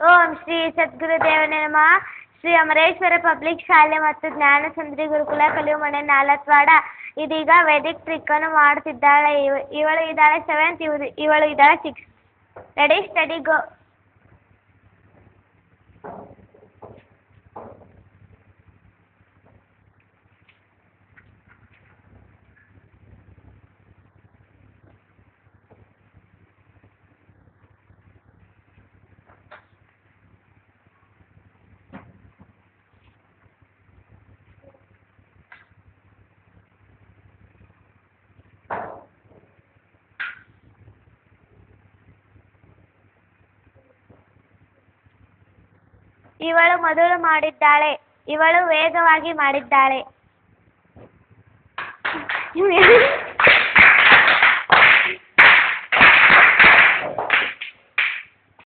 ಓಂ ಶ್ರೀ ಸದ್ಗುರುದೇವನೇ ನಮಃ. ಶ್ರೀ ಅಮರೇಶ್ವರ ಪಬ್ಲಿಕ್ ಶಾಲೆ ಮತ್ತು ಜ್ಞಾನಸುಂದರಿ ಗುರುಕುಲ ಕಲಿಯುಮನೆ ನಾಲತ್ವಾಡ. ಇದೀಗ ವೈದಿಕ್ ಟ್ರಿಕ್ಕನ್ನು ಮಾಡ್ತಿದ್ದಾಳೆ ಇವ- ಇವಳು ಇದ್ದಾಳೆ ಸೆವೆಂತ್ ಇವಳು ಇದ್ದಾಳೆ ಸಿಕ್ಸ್ ರೆಡಿ ಸ್ಟಡಿ ಗೋ ಇವಳು ಮೊದಲು ಮಾಡಿದ್ದಾಳೆ. ಇವಳು ವೇಗವಾಗಿ ಮಾಡಿದ್ದಾಳೆ.